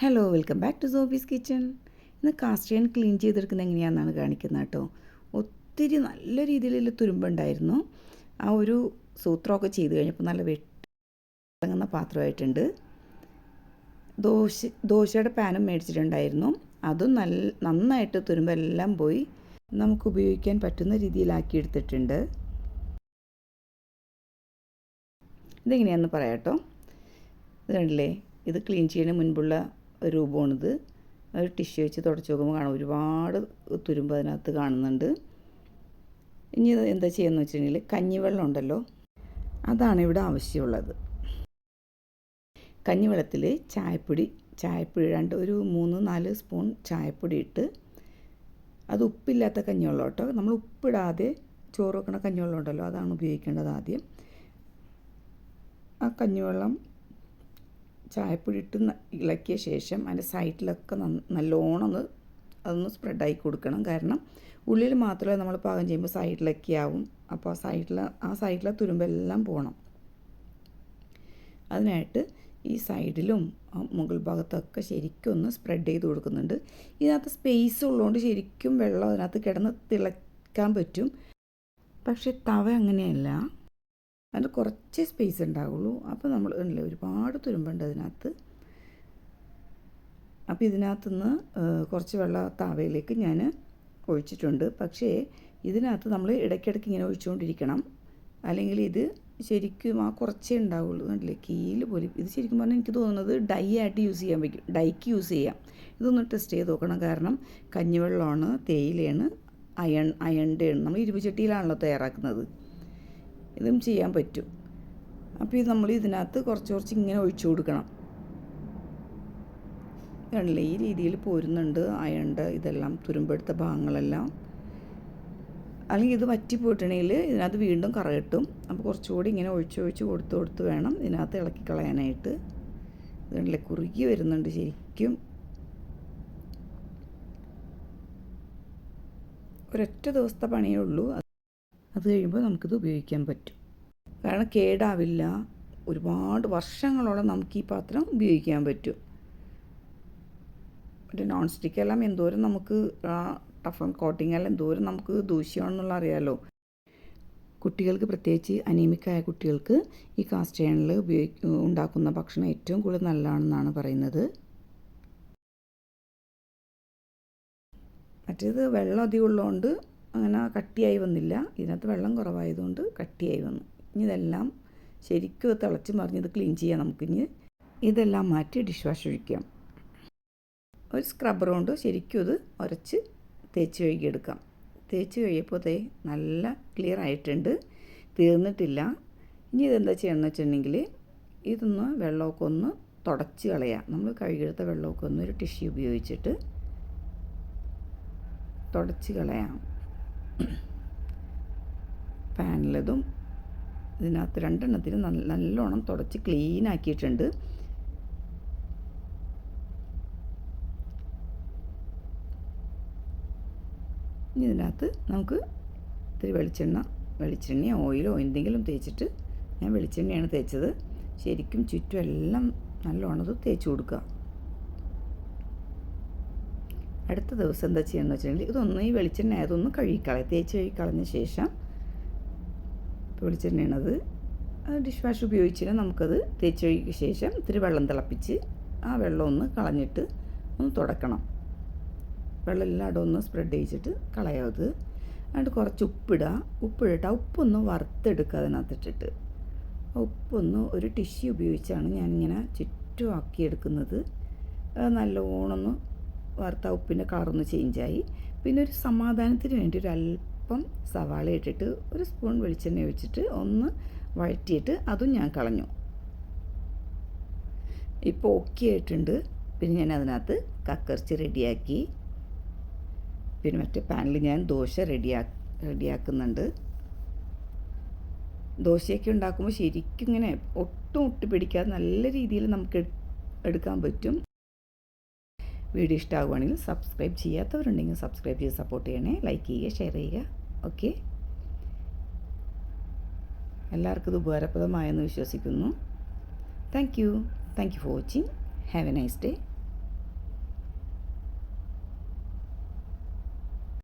Hello welcome back to Sophie's Kitchen ഇന്ന് cast iron clean ചെയ്തെടുക്കുന്നത് എങ്ങനെയാണെന്നാണ് കാണിക്കുന്നത് കേട്ടോ. ഒത്തിരി നല്ല രീതിയിലുള്ള തുരുമ്പുണ്ടായിരുന്നു ആ ഒരു സൂത്രമൊക്കെ ചെയ്ത് കഴിഞ്ഞപ്പോൾ നല്ല വെട്ടിറങ്ങുന്ന പാത്രമായിട്ടുണ്ട്. ദോശ ദോശയുടെ പാനും മേടിച്ചിട്ടുണ്ടായിരുന്നു. അതും നല്ല നന്നായിട്ട് തുരുമ്പെല്ലാം പോയി നമുക്ക് ഉപയോഗിക്കാൻ പറ്റുന്ന രീതിയിലാക്കി എടുത്തിട്ടുണ്ട്. ഇതെങ്ങനെയാണെന്ന് പറയാം കേട്ടോ. ഇത് കണ്ടില്ലേ? ഇത് ക്ലീൻ ചെയ്യുന്നതിന് മുൻപുള്ള രൂപമാണിത്. ഒരു ടിഷ്യൂ വെച്ച് തുടച്ച് നോക്കുമ്പോൾ കാണാം ഒരുപാട് തുരുമ്പ് അതിനകത്ത് കാണുന്നുണ്ട്. ഇനി എന്താ ചെയ്യുന്നത് വെച്ചിട്ടുണ്ടെങ്കിൽ കഞ്ഞിവെള്ളം ഉണ്ടല്ലോ അതാണ് ഇവിടെ ആവശ്യമുള്ളത്. കഞ്ഞിവെള്ളത്തിൽ ചായപ്പൊടി ചായപ്പൊടി രണ്ട് ഒരു മൂന്ന് നാല് സ്പൂൺ ചായപ്പൊടി ഇട്ട് അത് ഉപ്പില്ലാത്ത കഞ്ഞിവെള്ളം കേട്ടോ. നമ്മൾ ഉപ്പിടാതെ ചോറ് വെക്കണ കഞ്ഞിവെള്ളം ഉണ്ടല്ലോ അതാണ് ഉപയോഗിക്കേണ്ടത് ആദ്യം. ആ കഞ്ഞിവെള്ളം ചായപ്പൊടി ഇട്ട് ഇളക്കിയ ശേഷം അതിന്റെ സൈഡിലൊക്കെ നല്ലോണം ഒന്ന് അതൊന്ന് സ്പ്രെഡായി കൊടുക്കണം. കാരണം ഉള്ളിൽ മാത്രമേ നമ്മൾ പാകം ചെയ്യുമ്പോൾ സൈഡിലൊക്കെ ആവും. അപ്പോൾ ആ സൈഡിൽ ആ സൈഡിലെ തുരുമ്പെല്ലാം പോകണം അതിനായിട്ട് ഈ സൈഡിലും മുകൾ ഭാഗത്തൊക്കെ ശരിക്കും ഒന്ന് സ്പ്രെഡ് ചെയ്ത് കൊടുക്കുന്നുണ്ട്. ഇതിനകത്ത് സ്പേസ് ഉള്ളതുകൊണ്ട് ശരിക്കും വെള്ളം അതിനകത്ത് കിടന്ന് തിളക്കാൻ പറ്റും. പക്ഷേ തവ അങ്ങനെയല്ല. അതിന് കുറച്ച് സ്പേസ് ഉണ്ടാവുള്ളൂ. അപ്പോൾ നമ്മൾ ഉണ്ടല്ലേ ഒരുപാട് തുരുമ്പുണ്ട് അതിനകത്ത്. അപ്പോൾ ഇതിനകത്തുനിന്ന് കുറച്ച് വെള്ളം താവയിലേക്ക് ഞാൻ ഒഴിച്ചിട്ടുണ്ട്. പക്ഷേ ഇതിനകത്ത് നമ്മൾ ഇടയ്ക്കിടയ്ക്ക് ഇങ്ങനെ ഒഴിച്ചുകൊണ്ടിരിക്കണം. അല്ലെങ്കിൽ ഇത് ശരിക്കും ആ കുറച്ചേ ഉണ്ടാവുള്ളൂ. കണ്ടില്ലേ കീൽ പോലും. ഇത് ശരിക്കും പറഞ്ഞാൽ എനിക്ക് തോന്നുന്നത് ഡൈ ആയിട്ട് യൂസ് ചെയ്യാൻ പറ്റും. ഡൈക്ക് യൂസ് ചെയ്യാം. ഇതൊന്ന് ടെസ്റ്റ് ചെയ്ത് നോക്കണം. കാരണം കഞ്ഞിവെള്ളമാണ് തേയിലയാണ് അയൺ അയണ്ടയാണ് നമ്മൾ ഇരുമ്പുചട്ടിയിലാണല്ലോ തയ്യാറാക്കുന്നത്. ഇതും ചെയ്യാൻ പറ്റും. അപ്പോൾ ഇത് നമ്മൾ ഇതിനകത്ത് കുറച്ച് കുറച്ച് ഇങ്ങനെ ഒഴിച്ചു കൊടുക്കണം. കണ്ടില്ലേ ഈ രീതിയിൽ പോരുന്നുണ്ട് അയണ്ട് ഇതെല്ലാം തുരുമ്പെടുത്ത ഭാഗങ്ങളെല്ലാം. അല്ലെങ്കിൽ ഇത് വറ്റിപ്പോയിട്ടുണ്ടെങ്കിൽ ഇതിനകത്ത് വീണ്ടും കറ കിട്ടും അപ്പോൾ കുറച്ചുകൂടി ഇങ്ങനെ ഒഴിച്ച് ഒഴിച്ച് കൊടുത്ത് കൊടുത്ത് വേണം ഇതിനകത്ത് ഇളക്കി കളയാനായിട്ട്. ഇതുണ്ടല്ലേ കുറുകി വരുന്നുണ്ട് ശരിക്കും. ഒരൊറ്റ ദിവസത്തെ പണിയേ ഉള്ളൂ. അത് കഴിയുമ്പോൾ നമുക്കിത് ഉപയോഗിക്കാൻ പറ്റും. കാരണം കേടാവില്ല. ഒരുപാട് വർഷങ്ങളോളം നമുക്ക് ഈ പാത്രം ഉപയോഗിക്കാൻ പറ്റും. മറ്റേ നോൺ സ്റ്റിക്ക് എല്ലാം എന്തോരം നമുക്ക് ആ ടഫൺ കോട്ടിങ് എല്ലാം എന്തോരം നമുക്ക് ദൂഷ്യമാണെന്നുള്ള അറിയാമല്ലോ കുട്ടികൾക്ക് പ്രത്യേകിച്ച് അനീമിക്കായ കുട്ടികൾക്ക് ഈ കാസ്റ്റ് അയണിൽ ഉപയോഗി ഉണ്ടാക്കുന്ന ഭക്ഷണം ഏറ്റവും കൂടുതൽ നല്ലതാണെന്നാണ് പറയുന്നത്. മറ്റേത് വെള്ളം അധികം ഉള്ളതുകൊണ്ട് അങ്ങനെ കട്ടിയായി വന്നില്ല. ഇതിനകത്ത് വെള്ളം കുറവായതുകൊണ്ട് കട്ടിയായി വന്നു. ഇനി ഇതെല്ലാം ശരിക്കും തിളച്ച് മറിഞ്ഞത് ക്ലീൻ ചെയ്യാം നമുക്കിനി ഇതെല്ലാം മാറ്റി ഡിഷ് വാഷ് ഒഴിക്കാം. ഒരു സ്ക്രബ്ബർ കൊണ്ട് ശരിക്കും ഇത് ഉരച്ച് തേച്ച് കഴുകിയെടുക്കാം. തേച്ച് കഴിയപ്പോൾ തേ നല്ല ക്ലിയർ ആയിട്ടുണ്ട്. തീർന്നിട്ടില്ല. ഇനി ഇതെന്താ ചെയ്യണമെന്ന് വെച്ചിട്ടുണ്ടെങ്കിൽ ഇതൊന്ന് വെള്ളമൊക്കെ ഒന്ന് തുടച്ച് കളയാം. നമ്മൾ കഴുകിയെടുത്ത വെള്ളമൊക്കെ ഒന്ന് ഒരു ടിഷ്യൂ ഉപയോഗിച്ചിട്ട് തുടച്ച് കളയാം. പാനിലതും ഇതിനകത്ത് രണ്ടെണ്ണത്തിന് നല്ല നല്ലോണം തുടച്ച് ക്ലീൻ ആക്കിയിട്ടുണ്ട്. ഇനി ഇതിനകത്ത് നമുക്ക് ഇത്തിരി വെളിച്ചെണ്ണ വെളിച്ചെണ്ണയോ ഓയിലോ എന്തെങ്കിലും തേച്ചിട്ട് ഞാൻ വെളിച്ചെണ്ണയാണ് തേച്ചത്. ശരിക്കും ചുറ്റും എല്ലാം നല്ലോണം തേച്ച് കൊടുക്കുക. അടുത്ത ദിവസം എന്താ ചെയ്യുന്നത് വെച്ചിട്ടുണ്ടെങ്കിൽ ഇതൊന്ന് ഈ വെളിച്ചെണ്ണ അതൊന്ന് കഴുകിക്കളയാം. തേച്ച് കഴുകിക്കളഞ്ഞ ശേഷം വെളിച്ചെണ്ണയാണത്. ഡിഷ് വാഷ് ഉപയോഗിച്ചിട്ട് നമുക്കത് തേച്ച് കഴുകിയ ശേഷം ഇത്തിരി വെള്ളം തിളപ്പിച്ച് ആ വെള്ളം ഒന്ന് കളഞ്ഞിട്ട് ഒന്ന് തുടക്കണം. വെള്ളം എല്ലായിടും ഒന്ന് സ്പ്രെഡ് ചെയ്യിച്ചിട്ട് കളയാവത് എന്നിട്ട് കുറച്ച് ഉപ്പിടുക ഉപ്പിടിട്ട് ആ ഉപ്പൊന്ന് വറുത്തെടുക്കുക അതിനകത്തിട്ടിട്ട്. ഉപ്പൊന്ന് ഒരു ടിഷ്യൂ ഉപയോഗിച്ചാണ് ഞാനിങ്ങനെ ചുറ്റുമാക്കി എടുക്കുന്നത് നല്ലോണം ഒന്ന് വറുത്ത ഉപ്പിന്റെ കളറൊന്ന് ചേഞ്ചായി പിന്നെ ഒരു സമാധാനത്തിന് വേണ്ടി ഒരു അല്പം സവാള ഇട്ടിട്ട് ഒരു സ്പൂൺ വെളിച്ചെണ്ണ ഒഴിച്ചിട്ട് ഒന്ന് വഴറ്റിയിട്ട് അതും ഞാൻ കളഞ്ഞു. ഇപ്പോൾ ഓക്കെ ആയിട്ടുണ്ട്. പിന്നെ ഞാൻ അതിനകത്ത് കക്കറിച്ച് റെഡിയാക്കി പിന്നെ മറ്റേ പാനിൽ ഞാൻ ദോശ റെഡിയാ റെഡിയാക്കുന്നുണ്ട് ദോശയൊക്കെ ഉണ്ടാക്കുമ്പോൾ ശരിക്കും ഇങ്ങനെ ഒട്ടും ഒട്ടി പിടിക്കാതെ നല്ല രീതിയിൽ നമുക്ക് എടുക്കാൻ പറ്റും. വീഡിയോ ഇഷ്ടമാകുവാണെങ്കിൽ സബ്സ്ക്രൈബ് ചെയ്യാത്തവരുണ്ടെങ്കിൽ സബ്സ്ക്രൈബ് ചെയ്ത് സപ്പോർട്ട് ചെയ്യണേ. ലൈക്ക് ചെയ്യുക ഷെയർ ചെയ്യുക. ഓക്കെ എല്ലാവർക്കും ഇത് ഉപകാരപ്രദമായെന്ന് വിശ്വസിക്കുന്നു. Thank you thank you for watching have a nice day